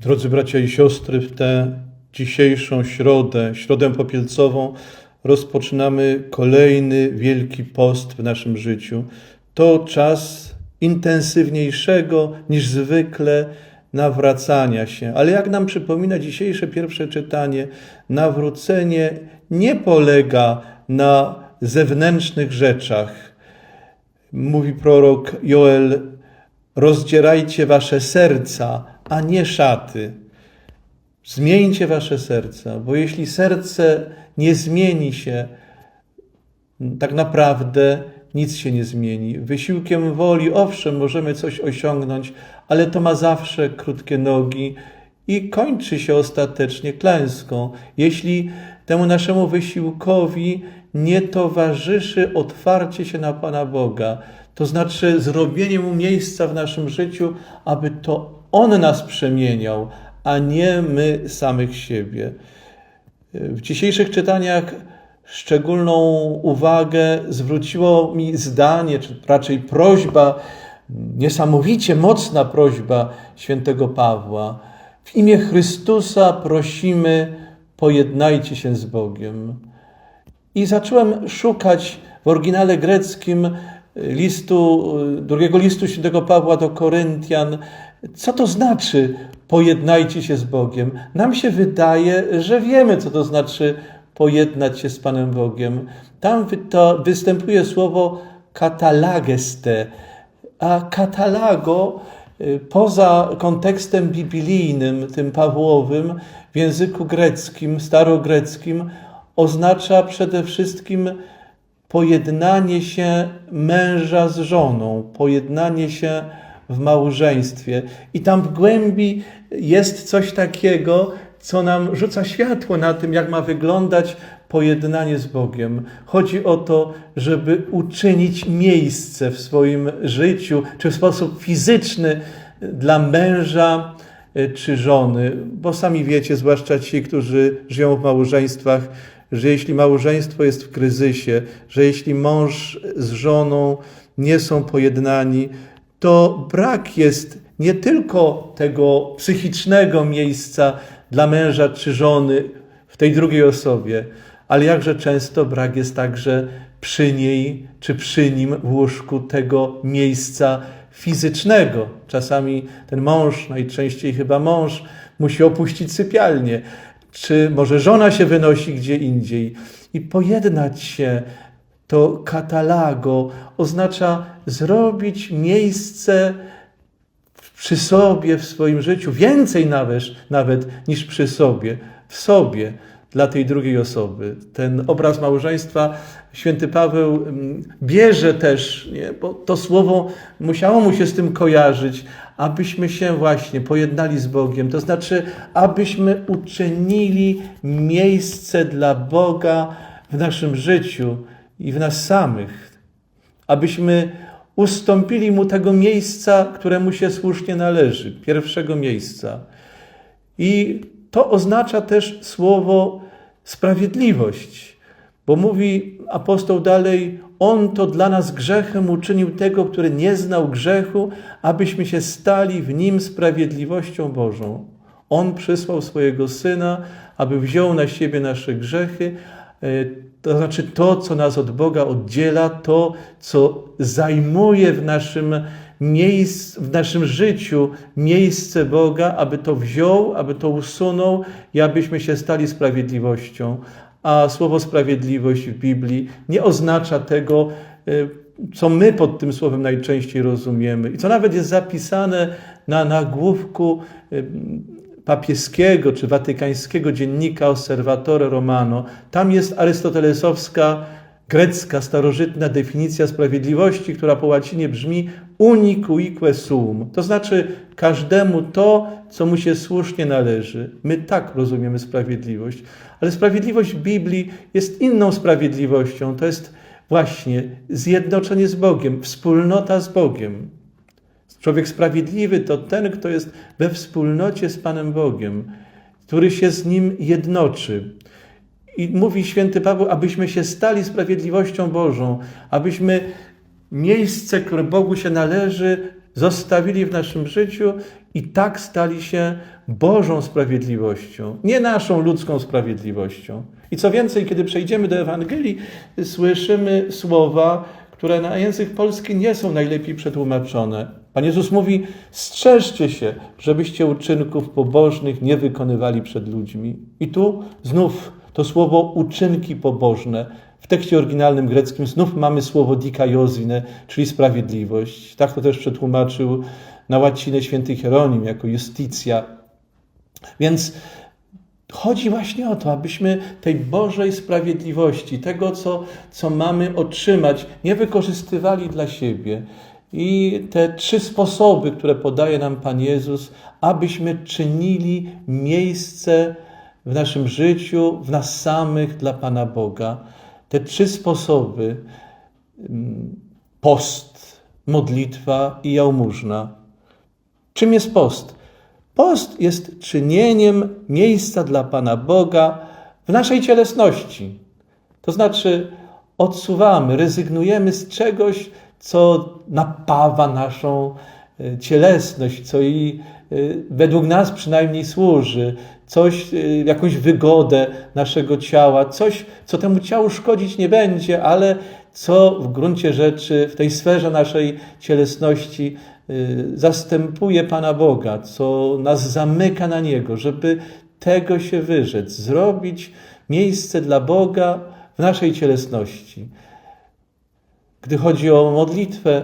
Drodzy bracia i siostry, w tę dzisiejszą środę, środę popielcową, rozpoczynamy kolejny wielki post w naszym życiu. To czas intensywniejszego niż zwykle nawracania się. Ale jak nam przypomina dzisiejsze pierwsze czytanie, nawrócenie nie polega na zewnętrznych rzeczach. Mówi prorok Joel, rozdzierajcie wasze serca, a nie szaty. Zmieńcie wasze serca, bo jeśli serce nie zmieni się, tak naprawdę nic się nie zmieni. Wysiłkiem woli, owszem, możemy coś osiągnąć, ale to ma zawsze krótkie nogi i kończy się ostatecznie klęską. Jeśli temu naszemu wysiłkowi nie towarzyszy otwarcie się na Pana Boga, to znaczy zrobienie Mu miejsca w naszym życiu, aby to On nas przemieniał, a nie my samych siebie. W dzisiejszych czytaniach szczególną uwagę zwróciło mi zdanie, czy raczej prośba, niesamowicie mocna prośba świętego Pawła. W imię Chrystusa prosimy, pojednajcie się z Bogiem. I zacząłem szukać w oryginale greckim listu, drugiego listu świętego Pawła do Koryntian, co to znaczy pojednajcie się z Bogiem. Nam się wydaje, że wiemy, co to znaczy pojednać się z Panem Bogiem. Tam to występuje słowo katalageste, a katalago y, poza kontekstem biblijnym, tym Pawłowym, w języku greckim, starogreckim, oznacza przede wszystkim pojednanie się męża z żoną, pojednanie się w małżeństwie. I tam w głębi jest coś takiego, co nam rzuca światło na tym, jak ma wyglądać pojednanie z Bogiem. Chodzi o to, żeby uczynić miejsce w swoim życiu, czy w sposób fizyczny dla męża e, czy żony, bo sami wiecie, zwłaszcza ci, którzy żyją w małżeństwach, że jeśli małżeństwo jest w kryzysie, że jeśli mąż z żoną nie są pojednani, to brak jest nie tylko tego psychicznego miejsca dla męża czy żony w tej drugiej osobie, ale jakże często brak jest także przy niej czy przy nim w łóżku tego miejsca fizycznego. Czasami ten mąż, najczęściej chyba mąż, musi opuścić sypialnię, czy może żona się wynosi gdzie indziej. I pojednać się to katalago oznacza zrobić miejsce przy sobie w swoim życiu, więcej nawet, nawet niż przy sobie, w sobie dla tej drugiej osoby. Ten obraz małżeństwa święty Paweł mm, bierze też, nie? bo to słowo musiało mu się z tym kojarzyć, abyśmy się właśnie pojednali z Bogiem. To znaczy, abyśmy uczynili miejsce dla Boga w naszym życiu i w nas samych. Abyśmy ustąpili mu tego miejsca, któremu się słusznie należy, pierwszego miejsca. I to oznacza też słowo sprawiedliwość, bo mówi apostoł dalej: On to dla nas grzechem uczynił tego, który nie znał grzechu, abyśmy się stali w nim sprawiedliwością Bożą. On przysłał swojego syna, aby wziął na siebie nasze grzechy, e, to znaczy to, co nas od Boga oddziela, to, co zajmuje w naszym miejsc, w naszym życiu miejsce Boga, aby to wziął, aby to usunął i abyśmy się stali sprawiedliwością. A słowo sprawiedliwość w Biblii nie oznacza tego, y, co my pod tym słowem najczęściej rozumiemy i co nawet jest zapisane na nagłówku y, papieskiego czy watykańskiego dziennika Osservatore Romano. Tam jest arystotelesowska grecka, starożytna definicja sprawiedliwości, która po łacinie brzmi unicuique sum, to znaczy każdemu to, co mu się słusznie należy. My tak rozumiemy sprawiedliwość, ale sprawiedliwość Biblii jest inną sprawiedliwością. To jest właśnie zjednoczenie z Bogiem, wspólnota z Bogiem. Człowiek sprawiedliwy to ten, kto jest we wspólnocie z Panem Bogiem, który się z Nim jednoczy. I mówi święty Paweł, abyśmy się stali sprawiedliwością Bożą, abyśmy miejsce, które Bogu się należy, zostawili w naszym życiu i tak stali się Bożą sprawiedliwością, nie naszą ludzką sprawiedliwością. I co więcej, kiedy przejdziemy do Ewangelii, słyszymy słowa, które na język polski nie są najlepiej przetłumaczone. Pan Jezus mówi: strzeżcie się, żebyście uczynków pobożnych nie wykonywali przed ludźmi. I tu znów to słowo uczynki pobożne. W tekście oryginalnym greckim znów mamy słowo dikaiosine, czyli sprawiedliwość. Tak to też przetłumaczył na łacinę święty Hieronim jako justicja. Więc chodzi właśnie o to, abyśmy tej Bożej sprawiedliwości, tego, co, co mamy otrzymać, nie wykorzystywali dla siebie. I te trzy sposoby, które podaje nam Pan Jezus, abyśmy czynili miejsce w naszym życiu, w nas samych dla Pana Boga. Te trzy sposoby mm, post, modlitwa i jałmużna. Czym jest post? Post jest czynieniem miejsca dla Pana Boga w naszej cielesności. To znaczy, odsuwamy, rezygnujemy z czegoś, co napawa naszą e, cielesność, co jej według nas przynajmniej służy, coś, e, jakąś wygodę naszego ciała, coś, co temu ciału szkodzić nie będzie, ale co w gruncie rzeczy w tej sferze naszej cielesności zastępuje Pana Boga, co nas zamyka na Niego, żeby tego się wyrzec, zrobić miejsce dla Boga w naszej cielesności. Gdy chodzi o modlitwę,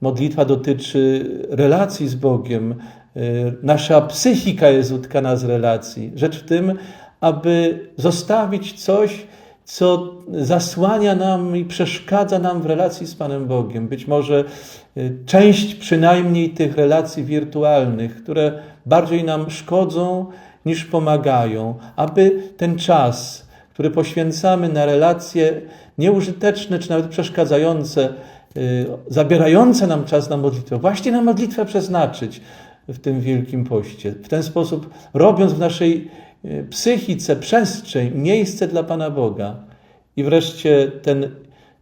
modlitwa dotyczy relacji z Bogiem. Y, nasza psychika jest utkana z relacji. Rzecz w tym, aby zostawić coś, co zasłania nam i przeszkadza nam w relacji z Panem Bogiem. Być może y, część przynajmniej tych relacji wirtualnych, które bardziej nam szkodzą niż pomagają, aby ten czas, który poświęcamy na relacje nieużyteczne czy nawet przeszkadzające, y, zabierające nam czas na modlitwę, właśnie na modlitwę przeznaczyć w tym Wielkim Poście. W ten sposób, robiąc w naszej y, psychice przestrzeń, miejsce dla Pana Boga. I wreszcie ten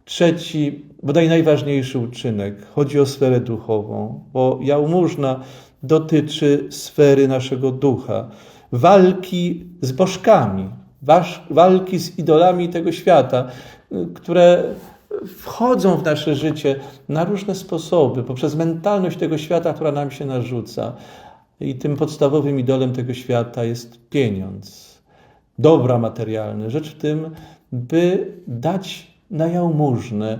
trzeci, bodaj najważniejszy uczynek, chodzi o sferę duchową, bo jałmużna dotyczy sfery naszego ducha, walki z bożkami, walki z idolami tego świata, które wchodzą w nasze życie na różne sposoby, poprzez mentalność tego świata, która nam się narzuca. I tym podstawowym idolem tego świata jest pieniądz, dobra materialne. Rzecz w tym, by dać na jałmużnę,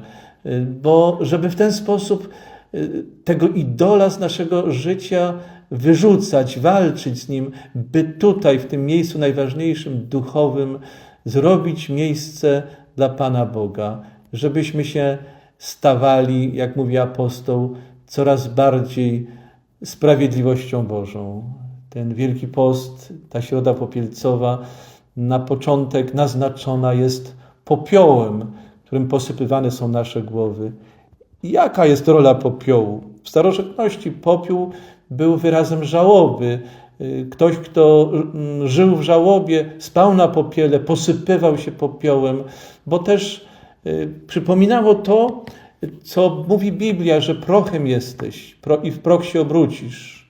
bo żeby w ten sposób y, tego idola z naszego życia wyrzucać, walczyć z nim, by tutaj, w tym miejscu najważniejszym, duchowym, zrobić miejsce dla Pana Boga, żebyśmy się stawali, jak mówi apostoł, coraz bardziej sprawiedliwością Bożą. Ten Wielki Post, ta Środa Popielcowa, na początek naznaczona jest popiołem, którym posypywane są nasze głowy. Jaka jest rola popiołu? W starożytności popiół był wyrazem żałoby. Ktoś, kto mm, żył w żałobie, spał na popiele, posypywał się popiołem, bo też przypominało to, co mówi Biblia, że prochem jesteś i w proch się obrócisz.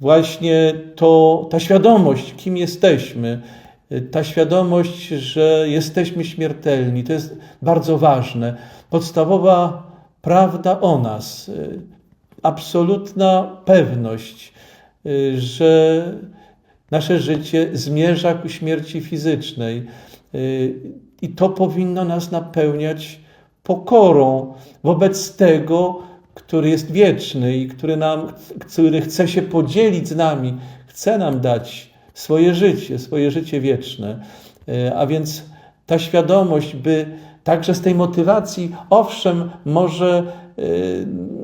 Właśnie to, ta świadomość, kim jesteśmy, y, ta świadomość, że jesteśmy śmiertelni, to jest bardzo ważne. Podstawowa prawda o nas, y, absolutna pewność, że nasze życie zmierza ku śmierci fizycznej. I to powinno nas napełniać pokorą wobec tego, który jest wieczny i który, nam, który chce się podzielić z nami, chce nam dać swoje życie, swoje życie wieczne. E, a więc ta świadomość, by także z tej motywacji, owszem, może e,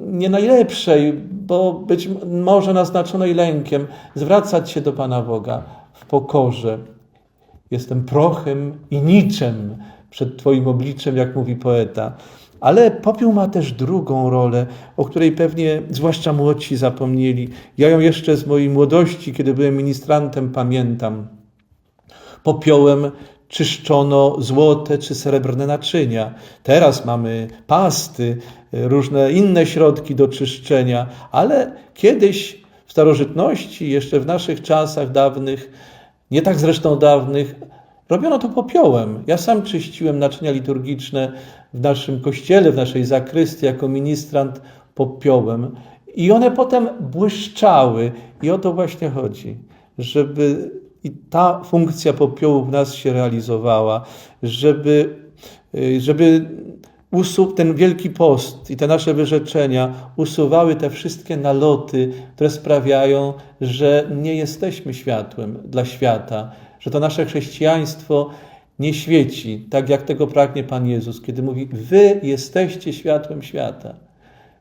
nie najlepszej, bo być może naznaczonej lękiem, zwracać się do Pana Boga w pokorze, Jestem prochem i niczem przed Twoim obliczem, jak mówi poeta. Ale popiół ma też drugą rolę, o której pewnie zwłaszcza młodsi zapomnieli. Ja ją jeszcze z mojej młodości, kiedy byłem ministrantem, pamiętam. Popiołem czyszczono złote czy srebrne naczynia. Teraz mamy pasty, różne inne środki do czyszczenia, ale kiedyś w starożytności, jeszcze w naszych czasach dawnych, nie tak zresztą dawnych, robiono to popiołem. Ja sam czyściłem naczynia liturgiczne w naszym kościele, w naszej zakrystii jako ministrant popiołem. I one potem błyszczały. I o to właśnie chodzi, żeby i ta funkcja popiołu w nas się realizowała, żeby, żeby ten wielki post i te nasze wyrzeczenia usuwały te wszystkie naloty, które sprawiają, że nie jesteśmy światłem dla świata, że to nasze chrześcijaństwo nie świeci, tak jak tego pragnie Pan Jezus, kiedy mówi: Wy jesteście światłem świata.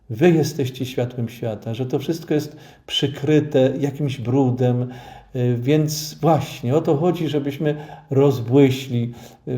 Wy jesteście światłem świata, że to wszystko jest przykryte jakimś brudem. Więc właśnie o to chodzi, żebyśmy rozbłyśli,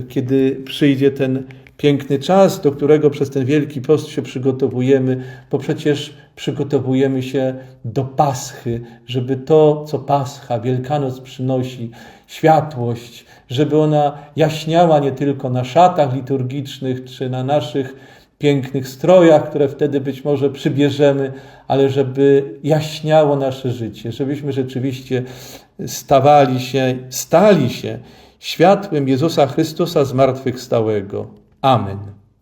kiedy przyjdzie ten piękny czas, do którego przez ten Wielki Post się przygotowujemy, bo przecież przygotowujemy się do Paschy, żeby to, co Pascha, Wielkanoc przynosi, światłość, żeby ona jaśniała nie tylko na szatach liturgicznych czy na naszych pięknych strojach, które wtedy być może przybierzemy, ale żeby jaśniało nasze życie, żebyśmy rzeczywiście stawali się, stali się światłem Jezusa Chrystusa zmartwychwstałego. Amen.